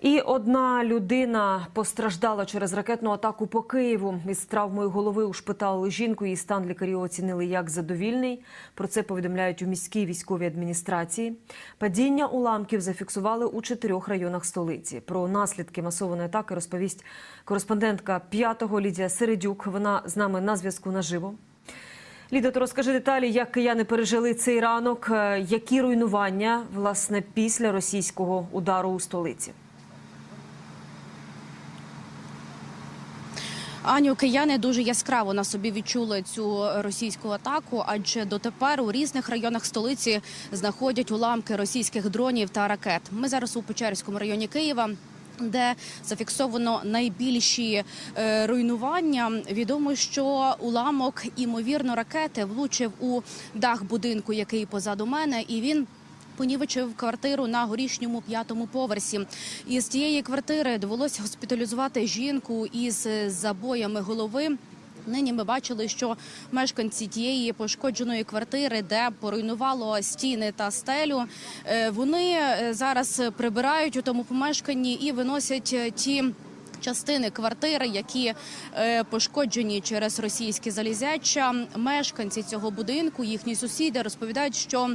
І одна людина постраждала через ракетну атаку по Києву. Із травмою голови ушпиталили жінку. Її стан лікарі оцінили як задовільний. Про це повідомляють у міській військовій адміністрації. Падіння уламків зафіксували у чотирьох районах столиці. Про наслідки масованої атаки розповість кореспондентка п'ятого Лідія Середюк. Вона з нами на зв'язку наживо. Ліда, то розкажи деталі, як кияни пережили цей ранок, е, які руйнування власне після російського удару у столиці. Аню, кияни дуже яскраво на собі відчули цю російську атаку, адже дотепер у різних районах столиці знаходять уламки російських дронів та ракет. Ми зараз у Печерському районі Києва. Де зафіксовано найбільші е, руйнування, відомо, що уламок імовірно ракети влучив у дах будинку, який позаду мене, і він понівечив квартиру на горішньому п'ятому поверсі. Із цієї квартири довелося госпіталізувати жінку із забоями голови. Нині ми бачили, що мешканці тієї пошкодженої квартири, де поруйнувало стіни та стелю, е, вони е, зараз прибирають у тому помешканні і виносять е, ті. Частини квартири, які пошкоджені через російське залізяча, мешканці цього будинку, їхні сусіди розповідають, що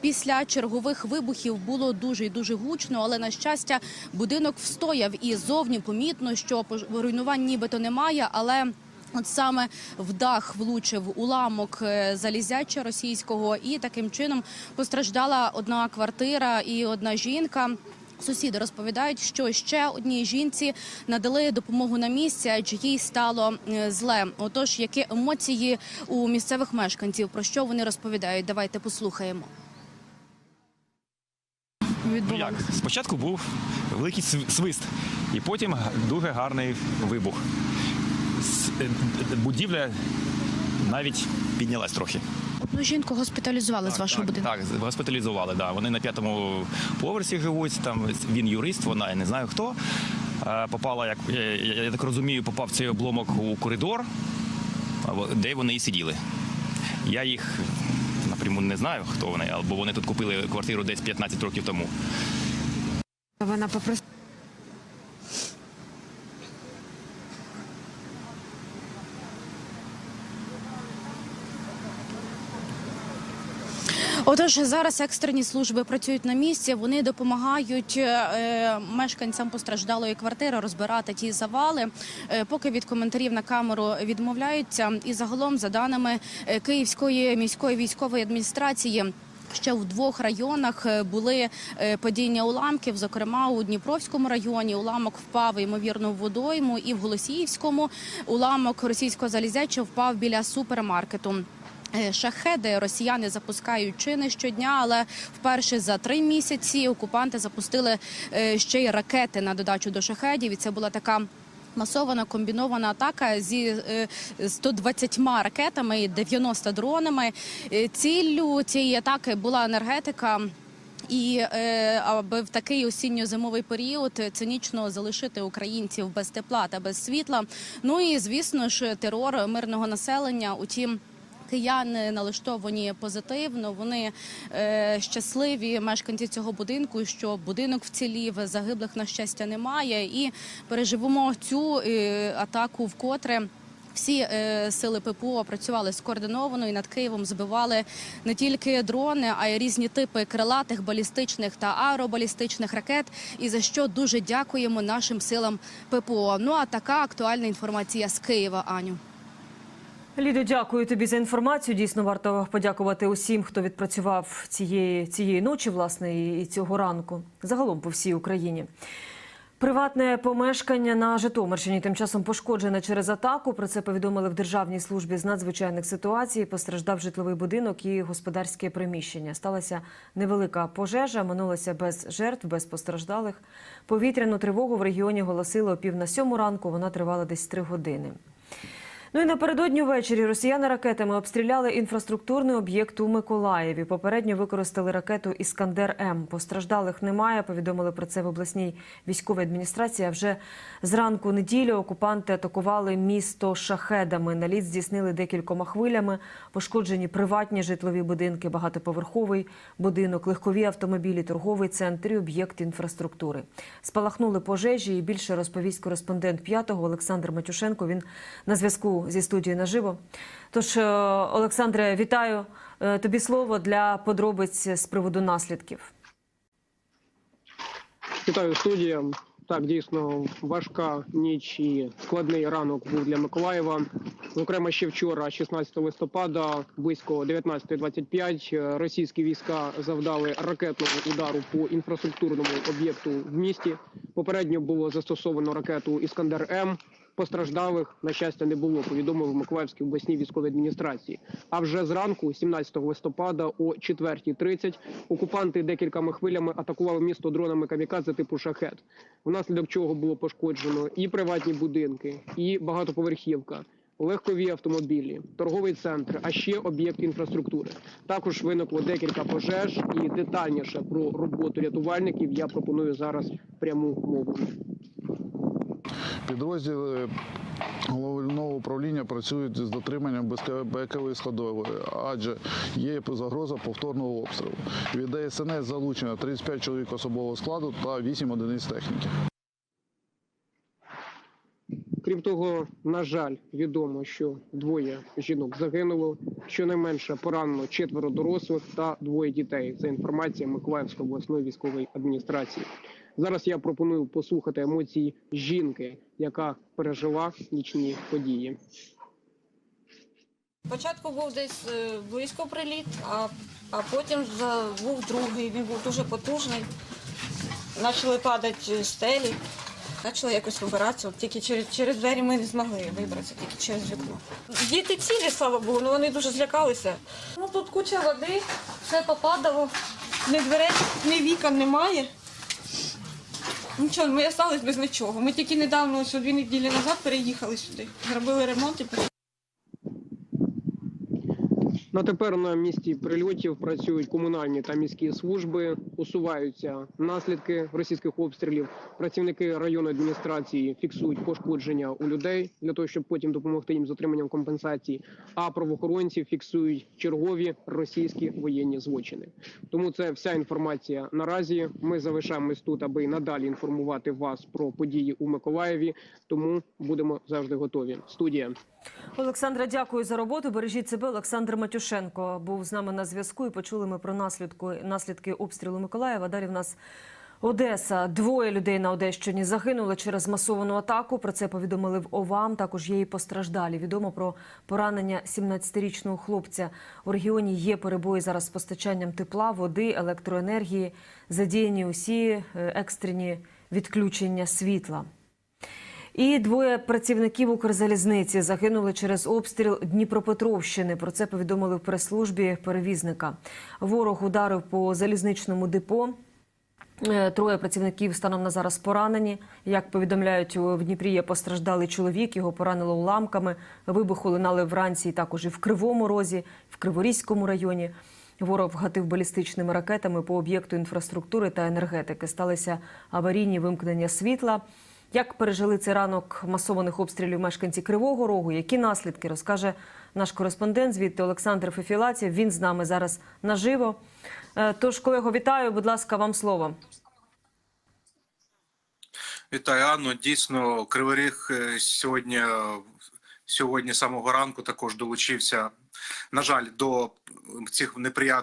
Після чергових вибухів було дуже і дуже гучно, але на щастя будинок встояв і зовні помітно, що руйнувань нібито немає, але. От саме в дах влучив уламок е, залізяча російського, і таким чином постраждала одна квартира і одна жінка. Сусіди розповідають, що ще одній жінці надали допомогу на місці, адже їй стало е, зле. Отож, які емоції у місцевих мешканців, про що вони розповідають? Давайте послухаємо. Ну як? Спочатку був великий свист, і потім дуже гарний вибух. Е, Будівля навіть піднялась трохи. Ну, жінку госпіталізували з вашого так, будинку. Так, госпіталізували. Да. Вони на п'ятому поверсі живуть. Там він юрист, вона я не знаю хто. Попала, як я так розумію, попав цей обломок у коридор, де вони і сиділи. Я їх напряму не знаю, хто вони, або вони тут купили квартиру десь 15 років тому. Вона попросила. Отож, зараз екстрені служби працюють на місці. Вони допомагають е, мешканцям постраждалої квартири розбирати ті завали. Е, поки від коментарів на камеру відмовляються. І загалом, за даними е, Київської міської військової адміністрації. Ще в двох районах були падіння уламків. Зокрема, у Дніпровському районі уламок впав ймовірно в водойму, і в Голосіївському уламок російського залізяча впав біля супермаркету. Е, Шахеди росіяни запускають чи не щодня, але вперше за три місяці окупанти запустили е, ще й ракети на додачу до шахедів. І це була така. Масована комбінована атака зі е, 120 ракетами і 90 дронами. Е, Ціллю цієї атаки була енергетика. І е, аби в такий осінньо-зимовий період цинічно залишити українців без тепла та без світла. Ну і звісно ж, терор мирного населення. Утім. Кияни налаштовані позитивно. Вони е, щасливі мешканці цього будинку, що будинок вцілів, загиблих на щастя немає, і переживемо цю е, атаку вкотре. Всі е, сили ППО працювали скоординовано і над Києвом збивали не тільки дрони, а й різні типи крилатих, балістичних та аеробалістичних ракет. І за що дуже дякуємо нашим силам ППО. Ну а така актуальна інформація з Києва, Аню. Лідо, дякую тобі за інформацію. Дійсно, варто подякувати усім, хто відпрацював цієї, цієї ночі, власне, і цього ранку. Загалом по всій Україні. Приватне помешкання на Житомирщині тим часом пошкоджене через атаку. Про це повідомили в Державній службі з надзвичайних ситуацій. Постраждав житловий будинок і господарське приміщення. Сталася невелика пожежа, минулося без жертв, без постраждалих. Повітряну тривогу в регіоні голосили о пів на сьому ранку. Вона тривала десь три години. Ну і напередодні ввечері росіяни ракетами обстріляли інфраструктурний об'єкт у Миколаєві. Попередньо використали ракету Іскандер М. Постраждалих немає. Повідомили про це в обласній військовій адміністрації. А вже зранку неділі окупанти атакували місто шахедами. Наліт здійснили декількома хвилями. Пошкоджені приватні житлові будинки, багатоповерховий будинок, легкові автомобілі, торговий центр і об'єкт інфраструктури. Спалахнули пожежі. І більше розповість кореспондент п'ятого Олександр Матюшенко. Він на зв'язку зі студією наживо. Тож, е, Олександре, вітаю Е, тобі слово для подробиць з приводу наслідків. Вітаю студія. Так, дійсно важка ніч і складний ранок був для Миколаєва. Зокрема, ще вчора, 16 листопада, близько 19.25, е, російські війська завдали ракетного удару по інфраструктурному об'єкту в місті. Попередньо було застосовано ракету Іскандер М. Постраждалих на щастя не було. Повідомили в Миколаївській обласній військовій адміністрації. А вже зранку, 17 листопада, о 4.30, окупанти декількома хвилями атакували місто дронами камікадзе типу шахет, внаслідок чого було пошкоджено і приватні будинки, і багатоповерхівка. Легкові автомобілі, торговий центр, а ще об'єкт інфраструктури. Також виникло декілька пожеж, і детальніше про роботу рятувальників я пропоную зараз пряму мову. Підрозділи головного управління працюють з дотриманням безпекової складової, адже є загроза повторного обстрілу. Від ДСНС залучено 35 чоловік особового складу та 8 одиниць техніки. Крім того, на жаль, відомо, що двоє жінок загинуло, щонайменше поранено четверо дорослих та двоє дітей. Це інформація Миколаївської обласної військової адміністрації. Зараз я пропоную послухати емоції жінки, яка пережила нічні події. Спочатку був десь е, близько приліт, а, а потім був другий. Він був дуже потужний. Почали падати стелі, почали якось вибиратися. Тільки через, через двері ми не змогли вибратися, тільки через вікно. Діти цілі, слава Богу, але вони дуже злякалися. Ну тут куча води, все попадало, ні дверей, ні вікон немає. Нічого, ми залишились без нічого. Ми тільки недавно, ось дві неділі назад, переїхали сюди. Зробили ремонт і переїхали. На тепер на місці прильотів працюють комунальні та міські служби, усуваються наслідки російських обстрілів. Працівники районної адміністрації фіксують пошкодження у людей для того, щоб потім допомогти їм з отриманням компенсації. А правоохоронці фіксують чергові російські воєнні злочини. Тому це вся інформація наразі. Ми залишаємось тут, аби надалі інформувати вас про події у Миколаєві. Тому будемо завжди готові. Студія. Олександра, дякую за роботу. Бережіть себе. Олександр Матюшенко був з нами на зв'язку. І почули ми про наслідку наслідки обстрілу Миколаєва. Далі в нас Одеса. Двоє людей на Одещині загинули через масовану атаку. Про це повідомили в ОВАМ. Також є і постраждалі. Відомо про поранення 17-річного хлопця. У регіоні є перебої зараз з постачанням тепла, води, електроенергії. Задіяні усі е, екстрені відключення світла. І двоє працівників Укрзалізниці загинули через обстріл Дніпропетровщини. Про це повідомили в прес-службі перевізника. Ворог ударив по залізничному депо. Е, Троє працівників станом на зараз поранені. Як повідомляють, в Дніпрі є постраждалий чоловік. Його поранило уламками. Вибуху лунали вранці і також і в Кривому Розі, в Криворізькому районі. Ворог вгатив балістичними ракетами по об'єкту інфраструктури та енергетики. Сталися аварійні вимкнення світла. Як пережили цей ранок масованих обстрілів мешканці Кривого Рогу? Які наслідки розкаже наш кореспондент звідти Олександр Фефілатів. Він з нами зараз наживо. Е, Тож, колего, вітаю. Будь ласка, вам слово. Вітаю, Анно. Дійсно, Кривий Ріг е, сьогодні, сьогодні самого ранку також долучився, на жаль, до цих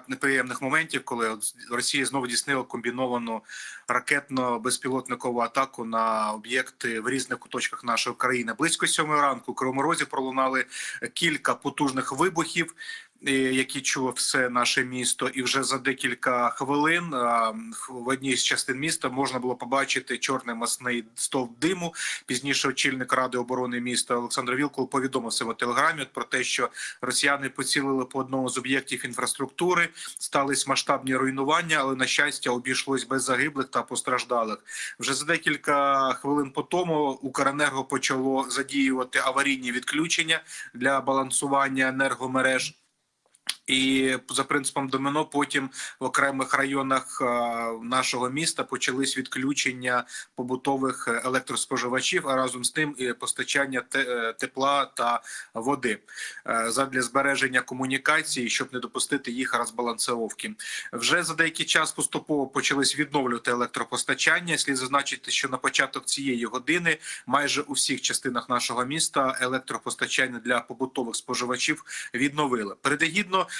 неприємних моментів, коли Росія знову дійснила комбіновану ракетно-безпілотникову атаку на об'єкти в різних куточках нашої країни. Близько сьомої ранку у Кривому Розі пролунали кілька потужних вибухів. і який чув все наше місто, і вже за декілька хвилин в одній з частин міста можна було побачити чорний масний стовп диму. Пізніше очільник ради оборони міста Олександр Вілкул повідомив в своєму телеграмі про те, що росіяни поцілили по одному з об'єктів інфраструктури, стались масштабні руйнування, але на щастя обійшлось без загиблих та постраждалих. Вже за декілька хвилин по тому Укренерго почало задіювати аварійні відключення для балансування енергомереж. І за принципом домино, потім в окремих районах е, нашого міста почались відключення побутових електроспоживачів, а разом з тим і постачання е, тепла та води е, задля збереження комунікації, щоб не допустити їх розбалансовки. Вже за деякий час поступово почались відновлювати електропостачання. Слід зазначити, що на початок цієї години майже у всіх частинах нашого міста електропостачання для побутових споживачів відновили. Передагідно е,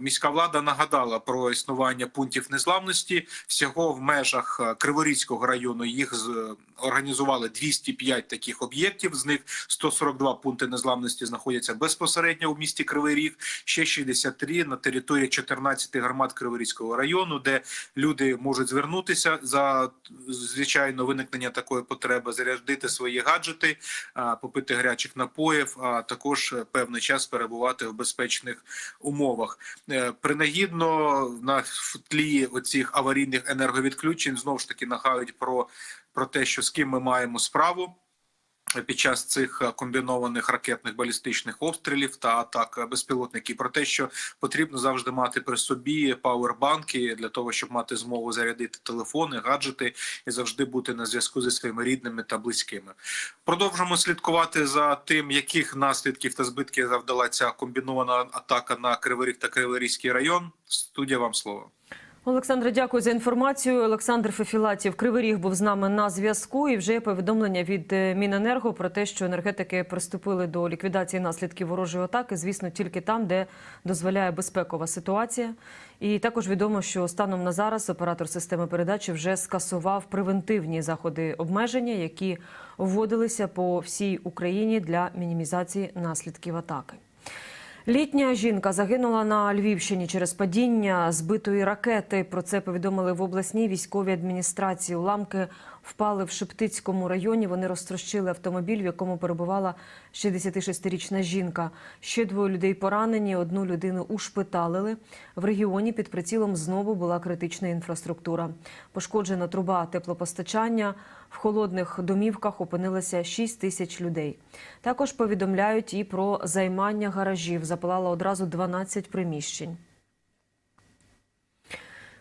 міська влада нагадала про існування пунктів незламності. Всього в межах е, Криворізького району їх з- організували 205 таких об'єктів. З них 142 пункти незламності знаходяться безпосередньо в місті Кривий Ріг. Ще 63 на території 14 громад Криворізького району, де люди можуть звернутися за звичайно виникнення такої потреби, зарядити свої гаджети, попити гарячих напоїв, а також е, певний час перебувати в безпечних умовах. Е, Принагідно на тлі оцих аварійних енерговідключень знову ж таки нагають про, про те, що з ким ми маємо справу. Під час цих е, комбінованих ракетних балістичних обстрілів та атак безпілотників про те, що потрібно завжди мати при собі пауербанки для того, щоб мати змогу зарядити телефони, гаджети і завжди бути на зв'язку зі своїми рідними та близькими. Продовжимо слідкувати за тим, яких наслідків та збитків завдала ця комбінована атака на Кривий та Криворізький район. Студія вам слово. Олександре, дякую за інформацію. Олександр Фефілатів Кривий Ріг був з нами на зв'язку. І вже є повідомлення від е, Міненерго про те, що енергетики приступили до ліквідації наслідків ворожої атаки. Звісно, тільки там, де дозволяє безпекова ситуація. І також відомо, що станом на зараз оператор системи передачі вже скасував превентивні заходи обмеження, які вводилися по всій Україні для мінімізації наслідків атаки. Літня жінка загинула на Львівщині через падіння збитої ракети. Про це повідомили в обласній військовій адміністрації. Уламки впали в Шептицькому районі. Вони розтрощили автомобіль, в якому перебувала 66-річна жінка. Ще двоє людей поранені. Одну людину ушпиталили. В регіоні під прицілом знову була критична інфраструктура. Пошкоджена труба теплопостачання. В холодних домівках опинилося 6 тисяч людей. Також повідомляють і про займання гаражів. Запалало одразу 12 приміщень.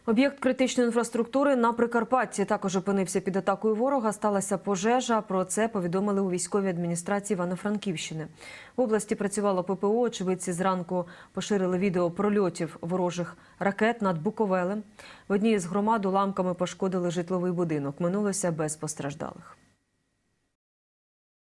Об'єкт критичної інфраструктури на Прикарпатті також опинився під атакою ворога. Сталася пожежа. Про це повідомили у військовій адміністрації Івано-Франківщини. В області працювало ППО. Очевидці зранку поширили відео прольотів ворожих ракет над Буковелем. В одній з громад уламками пошкодили житловий будинок. Минулося без постраждалих.